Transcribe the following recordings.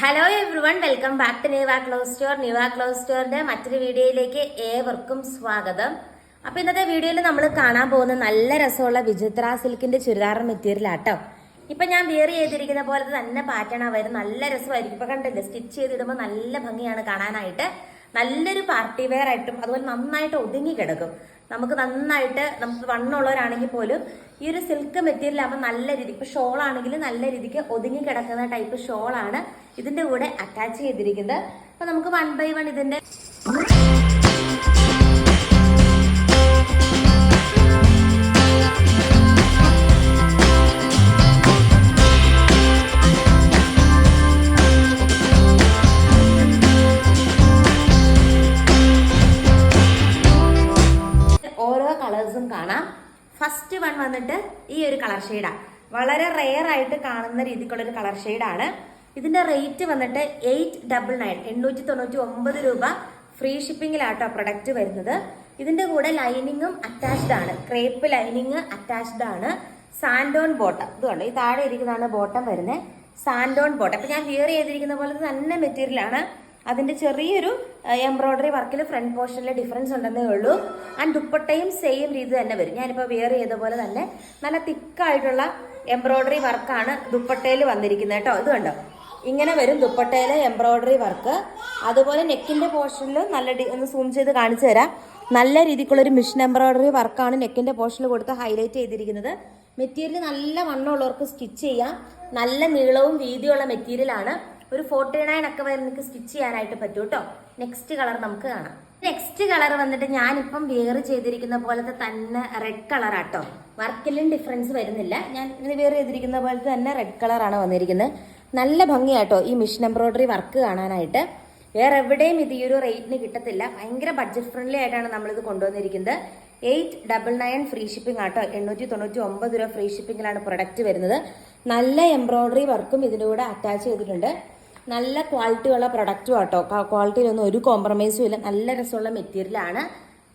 Hello everyone welcome back to Niva clothes store Niva clothes സ്റ്റോറിന്റെ മറ്റൊരു വീഡിയോയിലേക്ക് ഏവർക്കും സ്വാഗതം. അപ്പൊ ഇന്നത്തെ വീഡിയോയിൽ നമ്മൾ കാണാൻ പോകുന്ന നല്ല രസമുള്ള വിചിത്ര സിൽക്കിന്റെ ചുരിദാർ മെറ്റീരിയലാട്ടോ ഇപ്പൊ ഞാൻ വിയർ ചെയ്തിരിക്കുന്ന പോലെ തന്നെ പാറ്റേൺ വരും നല്ല രസമായിരിക്കും. ഇപ്പൊ കണ്ടില്ലേ സ്റ്റിച്ച് ചെയ്തിടുമ്പോൾ നല്ല ഭംഗിയാണ് കാണാനായിട്ട്. നല്ലൊരു പാർട്ടി വെയർ ആയിട്ടും അതുപോലെ നന്നായിട്ട് ഒതുങ്ങി കിടക്കും. നമുക്ക് നന്നായിട്ട് നമുക്ക് വണ്ണുള്ളവരാണെങ്കിൽ പോലും ഈ ഒരു സിൽക്ക് മെറ്റീരിയൽ ആകുമ്പോൾ നല്ല രീതിക്ക് ഇപ്പൊ ഷോൾ ആണെങ്കിൽ നല്ല രീതിക്ക് ഒതുങ്ങി കിടക്കുന്ന ടൈപ്പ് ഷോളാണ് ഇതിന്റെ കൂടെ അറ്റാച്ച് ചെയ്തിരിക്കുന്നത്. അപ്പൊ നമുക്ക് വൺ ബൈ വൺ ഇതിന്റെ വന്നിട്ട് ഈ ഒരു കളർ ഷെയ്ഡാണ് വളരെ റെയർ ആയിട്ട് കാണുന്ന രീതിക്കുള്ള ഒരു കളർ ഷെയ്ഡാണ് ഇതിന്റെ റേറ്റ് വന്നിട്ട് എയ്റ്റ് ഡബിൾ നയൻ എണ്ണൂറ്റി തൊണ്ണൂറ്റി ഒമ്പത് രൂപ ഫ്രീ ഷിപ്പിംഗിലാട്ടോ പ്രൊഡക്റ്റ് വരുന്നത്. ഇതിന്റെ കൂടെ ലൈനിങ്ങും അറ്റാച്ച്ഡ് ആണ്. ക്രേപ്പ് ലൈനിങ് അറ്റാച്ച്ഡ് ആണ്. സാൻഡോൺ ബോട്ടം ഇതുകൊണ്ട് ഈ താഴെ ഇരിക്കുന്നതാണ് ബോട്ടം വരുന്നത് സാൻഡോൺ ബോട്ടം അപ്പൊ ഞാൻ വിയർ ചെയ്തിരിക്കുന്ന പോലെ തന്നെ മെറ്റീരിയൽ ആണ് അതിന്റെ ചെറിയൊരു എംബ്രോയ്ഡറി വർക്കിൽ ഫ്രണ്ട് പോർഷനിൽ ഡിഫറൻസ് ഉണ്ടെന്നേ ഉള്ളൂ. ആൻഡ് ദുപ്പട്ടയും സെയിം രീതി തന്നെ വരും. ഞാനിപ്പോൾ വെയർ ചെയ്ത പോലെ തന്നെ നല്ല തിക്കായിട്ടുള്ള എംബ്രോയ്ഡറി വർക്കാണ് ദുപ്പട്ടയിൽ വന്നിരിക്കുന്നത് കേട്ടോ. ഇത് കണ്ടോ? ഇങ്ങനെ വരും ദുപ്പട്ടയിലെ എംബ്രോയ്ഡറി വർക്ക് അതുപോലെ നെക്കിന്റെ പോർഷനിൽ നല്ല ഒന്ന് സൂം ചെയ്ത് കാണിച്ചു തരാം. നല്ല രീതിക്കുള്ളൊരു മിഷൻ എംബ്രോയ്ഡറി വർക്കാണ് നെക്കിന്റെ പോർഷനിൽ കൊടുത്ത് ഹൈലൈറ്റ് ചെയ്തിരിക്കുന്നത്. മെറ്റീരിയൽ നല്ല വണ്ണമുള്ളവർക്ക് സ്റ്റിച്ച് ചെയ്യാം. നല്ല നീളവും വീതിയുള്ള മെറ്റീരിയൽ ആണ്. ഒരു ഫോർട്ടി നയൻ ഒക്കെ വരെ നിങ്ങൾക്ക് സ്റ്റിച്ച് ചെയ്യാനായിട്ട് പറ്റും കേട്ടോ നെക്സ്റ്റ് കളർ നമുക്ക് കാണാം. നെക്സ്റ്റ് കളർ വന്നിട്ട് ഞാനിപ്പം വെയർ ചെയ്തിരിക്കുന്ന പോലത്തെ തന്നെ റെഡ് കളർ ആട്ടോ വർക്കിലും ഡിഫറൻസ് വരുന്നില്ല. ഞാൻ ഇത് വെയർ ചെയ്തിരിക്കുന്ന പോലത്തെ തന്നെ റെഡ് കളറാണ് വന്നിരിക്കുന്നത്. നല്ല ഭംഗിയാട്ടോ ഈ മിഷൻ എംബ്രോയിഡറി വർക്ക് കാണാനായിട്ട്. വേറെ എവിടെയും ഇത് ഈ ഒരു റേറ്റിന് കിട്ടത്തില്ല. ഭയങ്കര ബഡ്ജറ്റ് ഫ്രണ്ട്ലി ആയിട്ടാണ് നമ്മളിത് കൊണ്ടുവന്നിരിക്കുന്നത്. Eight double nine free shipping ആട്ടോ എണ്ണൂറ്റി തൊണ്ണൂറ്റി ഒമ്പത് രൂപ ഫ്രീ ഷിപ്പിംഗിലാണ് പ്രൊഡക്റ്റ് വരുന്നത്. നല്ല എംബ്രോയിഡറി വർക്കും ഇതിന്റെ കൂടെ അറ്റാച്ച് ചെയ്തിട്ടുണ്ട്. നല്ല ക്വാളിറ്റി ഉള്ള പ്രൊഡക്റ്റും ആട്ടോ. ക്വാളിറ്റിയിലൊന്നും ഒരു കോംപ്രമൈസും ഇല്ല. നല്ല രസമുള്ള മെറ്റീരിയലാണ്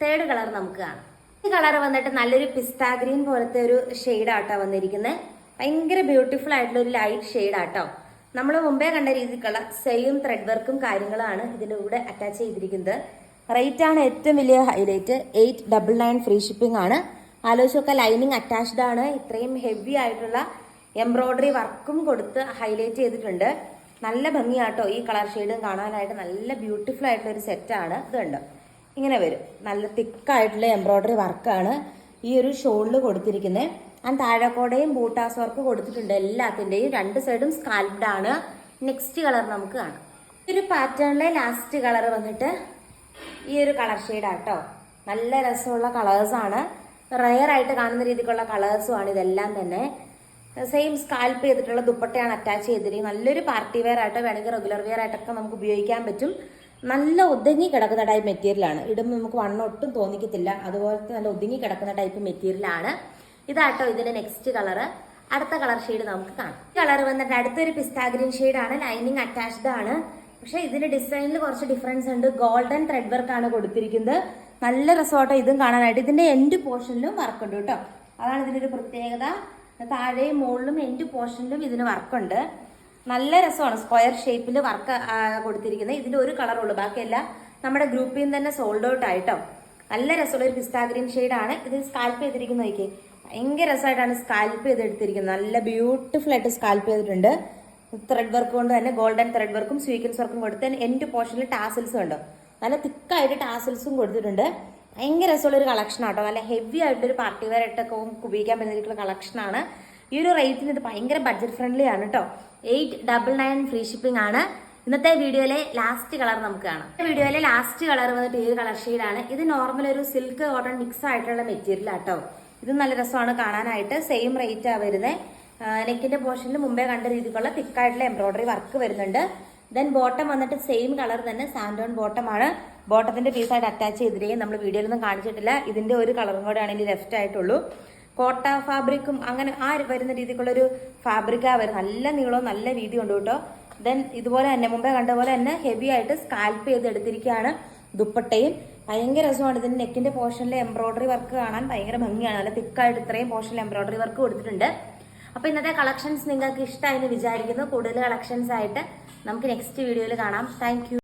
തേർഡ് കളർ നമുക്ക് കാണാം. ഈ കളർ വന്നിട്ട് നല്ലൊരു പിസ്താ ഗ്രീൻ പോലത്തെ ഒരു ഷെയ്ഡാട്ടോ വന്നിരിക്കുന്നത് ഭയങ്കര ബ്യൂട്ടിഫുൾ ആയിട്ടുള്ള ഒരു ലൈറ്റ് ഷെയ്ഡാട്ടോ നമ്മൾ മുമ്പേ കണ്ട രീതിക്കുള്ള സെയിം ത്രെഡ് വർക്കും കാര്യങ്ങളാണ് ഇതിന്റെ കൂടെ അറ്റാച്ച് ചെയ്തിരിക്കുന്നത്. റേറ്റ് ആണ് ഏറ്റവും വലിയ highlight eight double nine free shipping ആണ്. ആലോചിച്ചൊക്കെ ലൈനിങ് അറ്റാച്ച്ഡ് ആണ്. ഇത്രയും ഹെവി ആയിട്ടുള്ള എംബ്രോയിഡറി വർക്കും കൊടുത്ത് ഹൈലൈറ്റ് ചെയ്തിട്ടുണ്ട്. നല്ല ഭംഗിയാട്ടോ ഈ കളർ ഷെയ്ഡും കാണാനായിട്ട് നല്ല ബ്യൂട്ടിഫുൾ ആയിട്ടുള്ള ഒരു സെറ്റാണ് ഇത് കണ്ടോ ഇങ്ങനെ വരും. നല്ല തിക്കായിട്ടുള്ള എംബ്രോയ്ഡറി വർക്കാണ് ഈ ഒരു ഷോളിൽ കൊടുത്തിരിക്കുന്നത് ആ താഴെക്കോടെയും ബൂട്ടാസ് വർക്ക് കൊടുത്തിട്ടുണ്ട് എല്ലാത്തിന്റെയും രണ്ട് സൈഡും സ്കാൽപ്ഡ് ആണ്. നെക്സ്റ്റ് കളർ നമുക്ക് കാണാം. ഒരു പാറ്റേണിലെ ലാസ്റ്റ് കളർ വന്നിട്ട് ഈ ഒരു കളർ ഷെയ്ഡാട്ടോ നല്ല രസമുള്ള കളേഴ്സാണ് റയറായിട്ട് കാണുന്ന രീതിക്കുള്ള കളേഴ്സും ആണ് ഇതെല്ലാം തന്നെ. സെയിം സ്കാൽപ്പ് ചെയ്തിട്ടുള്ള ദുപ്പട്ടയാണ് അറ്റാച്ച് ചെയ്തിരിക്കുന്നത്. നല്ലൊരു പാർട്ടി വെയർ ആയിട്ടോ വേണമെങ്കിൽ റെഗുലർ വെയർ ആയിട്ടൊക്കെ നമുക്ക് ഉപയോഗിക്കാൻ പറ്റും. നല്ല ഒതുങ്ങി കിടക്കുന്ന ടൈപ്പ് മെറ്റീരിയലാണ് ഇടുമ്പോൾ നമുക്ക് വണ്ണം ഒട്ടും തോന്നിക്കത്തില്ല. അതുപോലത്തെ നല്ല ഒതുങ്ങി കിടക്കുന്ന ടൈപ്പ് മെറ്റീരിയലാണ് ഇതാട്ടോ ഇതിന്റെ നെക്സ്റ്റ് കളറ് അടുത്ത കളർ ഷെയ്ഡ് നമുക്ക് കാണാം. കളർ വന്നിട്ട് അടുത്തൊരു പിസ്താഗ്രീൻ ഷെയ്ഡാണ് ലൈനിങ് അറ്റാച്ച്ഡ് ആണ്. പക്ഷെ ഇതിന്റെ ഡിസൈനിൽ കുറച്ച് ഡിഫറൻസ് ഉണ്ട്. ഗോൾഡൻ ത്രെഡ് വർക്ക് ആണ് കൊടുത്തിരിക്കുന്നത്. നല്ല റിസോർട്ടോ ഇതും കാണാനായിട്ട്. ഇതിന്റെ എൻഡ് പോർഷനിലും വർക്ക് ഉണ്ട് കേട്ടോ. അതാണ് ഇതിന്റെ ഒരു പ്രത്യേകത. താഴെയും മുകളിലും എൻഡ് പോർഷനിലും ഇതിന് വർക്കുണ്ട്. നല്ല രസമാണ് സ്ക്വയർ ഷേപ്പിൽ വർക്ക് കൊടുത്തിരിക്കുന്നത്. ഇതിന്റെ ഒരു കളറുള്ളൂ ബാക്കിയെല്ലാം നമ്മുടെ ഗ്രൂപ്പിൽ നിന്ന് തന്നെ സോൾഡ് ഔട്ട് ആയിട്ടോ. നല്ല രസമുള്ള ഒരു പിസ്താ ഗ്രീൻ ഷെയ്ഡാണ്. ഇത് സ്കാൽപ്പ് ചെയ്തിരിക്കുന്നത് നോക്കിയേ. ഭയങ്കര രസമായിട്ടാണ് സ്കാൽപ്പ് ചെയ്തെടുത്തിരിക്കുന്നത്. നല്ല ബ്യൂട്ടിഫുൾ ആയിട്ട് സ്കാൽപ്പ് ചെയ്തിട്ടുണ്ട്. ത്രെഡ് വർക്ക് കൊണ്ട് തന്നെ ഗോൾഡൻ ത്രെഡ് വർക്കും സ്വീക്കൻസ് വർക്കും കൊടുത്ത് എൻഡ് പോർഷനിൽ ടാസൽസും ഉണ്ടോ നല്ല തിക്കായിട്ട് ടാസിൽസും കൊടുത്തിട്ടുണ്ട്. ഭയങ്കര രസമുള്ള ഒരു കളക്ഷൻ ആട്ടോ. നല്ല ഹെവി ആയിട്ടുള്ള ഒരു പാർട്ടി വെയർ ആയിട്ടൊക്കെ ഉപയോഗിക്കാൻ പറ്റുന്ന കളക്ഷനാണ് ഈ ഒരു റേറ്റിന് ഇത് ഭയങ്കര ബഡ്ജറ്റ് ഫ്രണ്ട്ലി ആണ് കേട്ടോ eight double nine free shipping ആണ്. ഇന്നത്തെ വീഡിയോയിലെ ലാസ്റ്റ് കളർ നമുക്ക് കാണാം. വീഡിയോയിലെ ലാസ്റ്റ് കളർ വന്നിട്ട് ഈ കളർ ഷെയ്ഡാണ് ഇത് നോർമൽ ഒരു സിൽക്ക് കോട്ടൺ മിക്സ് ആയിട്ടുള്ള മെറ്റീരിയൽ ആട്ടോ. ഇത് നല്ല രസമാണ് കാണാനായിട്ട്. സെയിം റേറ്റ് വരുന്നത് നെക്കിന്റെ പോർഷനിൽ മുമ്പേ കണ്ട രീതിക്കുള്ള തിക്കായിട്ടുള്ള എംബ്രോയിഡറി വർക്ക് വരുന്നുണ്ട്. ദെൻ ബോട്ടം വന്നിട്ട് സെയിം കളർ തന്നെ സാൻഡോൺ ബോട്ടം ബോട്ടത്തിന്റെ പീസായിട്ട് അറ്റാച്ച് ചെയ്തിരിക്കും നമ്മൾ വീഡിയോയിലൊന്നും കാണിച്ചിട്ടില്ല. ഇതിന്റെ ഒരു കളറും കൂടെ ആണെങ്കിൽ ലെഫ്റ്റ് ആയിട്ടുള്ളൂ. കോട്ട ഫാബ്രിക്കും അങ്ങനെ ആ വരുന്ന രീതിക്കുള്ള ഒരു ഫാബ്രിക്കാ വരും നല്ല നീളവും നല്ല രീതി ഉണ്ട് കേട്ടോ. ദെൻ ഇതുപോലെ തന്നെ മുമ്പേ കണ്ട പോലെ തന്നെ ഹെവി ആയിട്ട് സ്കാൽപ്പ് ചെയ്ത് എടുത്തിരിക്കുകയാണ് ദുപ്പട്ടയും. ഭയങ്കര രസമാണ്. ഇതിന്റെ നെക്കിന്റെ പോർഷനിലെ എംബ്രോയിഡറി വർക്ക് കാണാൻ ഭയങ്കര ഭംഗിയാണ്. നല്ല തിക്കായിട്ട് ഇത്രയും പോർഷനിൽ എംബ്രോയിഡറി വർക്ക് കൊടുത്തിട്ടുണ്ട്. അപ്പൊ ഇന്നത്തെ കളക്ഷൻസ് നിങ്ങൾക്ക് ഇഷ്ടമായി എന്ന് വിചാരിക്കുന്നു. കൂടുതൽ കളക്ഷൻസ് ആയിട്ട് നമുക്ക് നെക്സ്റ്റ് വീഡിയോയിൽ കാണാം. താങ്ക്